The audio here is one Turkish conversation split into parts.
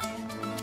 Deprem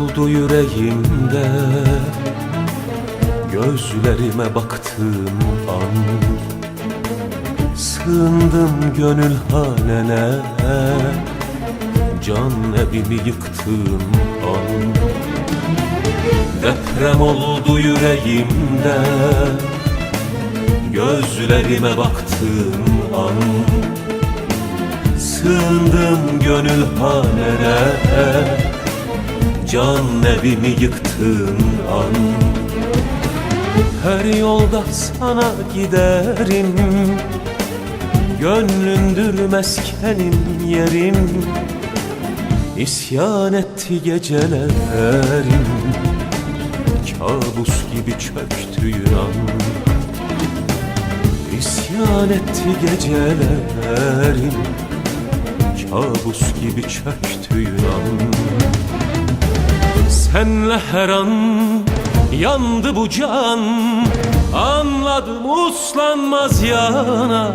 oldu yüreğimde. Gözlerime baktığım an Sığındım gönül hanene Can evimi yıktığım an Deprem oldu yüreğimde. Gözlerime baktığım an Sığındım gönül hanene Can evimi yıktığın an. Her yolda sana giderim Gönlündür meskenim yerim. İsyan etti gecelerim Kabus gibi çöktüğün an İsyan etti gecelerim Kabus gibi çöktüğün an Senle her an yandı bu can. Anladım uslanmaz yanan.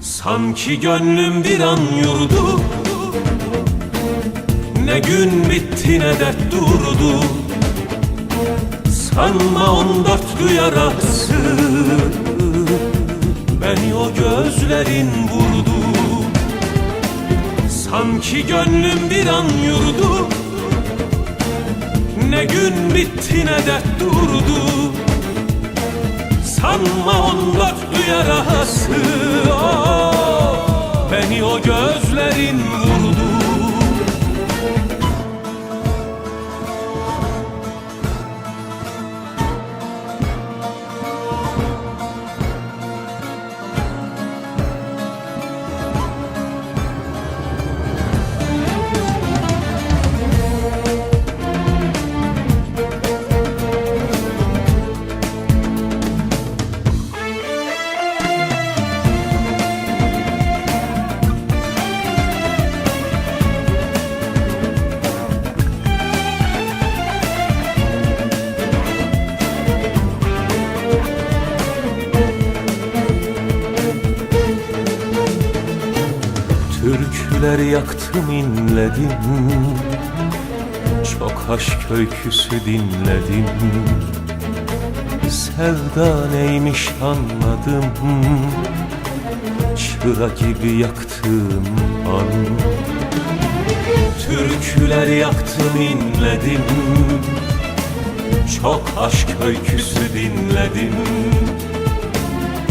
Sanki gönlüm bir an yurdu. Ne gün bitti ne dert durdu. Sanma on dörtlü yarası Beni o gözlerin vurdu Sanki gönlüm bir an yurdu. Ne gün bitti ne dert durdu. Sanma on dörtlü yarası oh, Beni o gözlerin vurdu Türküler yaktım inledim Çok aşk öyküsü dinledim Sevda neymiş anladım Çıra gibi yaktığım an. Türküler yaktım inledim Çok aşk öyküsü dinledim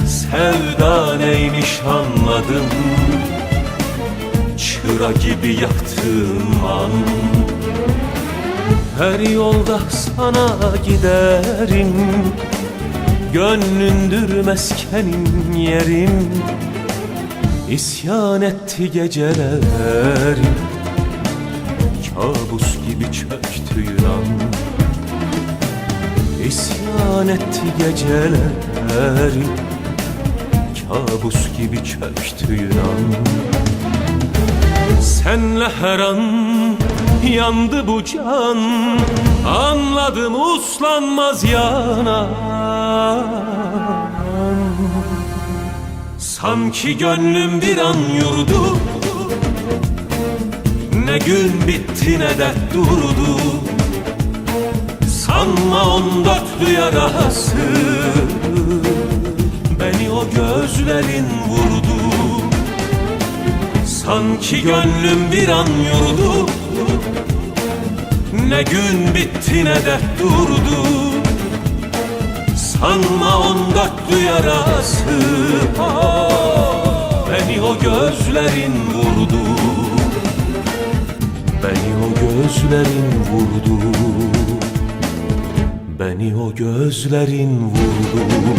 Sevda neymiş anladım Çıra gibi yaktığım an. Her yolda sana giderim. Gönlündür meskenim yerim. İsyan etti gecelerim. Kabus gibi çöktüğün an İsyan etti gecelerim. Kabus gibi çöktüğün an Senle her an yandı bu can. Anladım uslanmaz yanan Sanki gönlüm bir an yurdu. Ne gün bitti ne dert durdu. Sanma on dörtlü yarası. Beni o gözlerin vurdu Sanki gönlüm bir an yoruldu. Ne gün bitti ne de durdu. Sanma on dörtlü Beni o gözlerin vurdu. Beni o gözlerin vurdu. Beni o gözlerin vurdu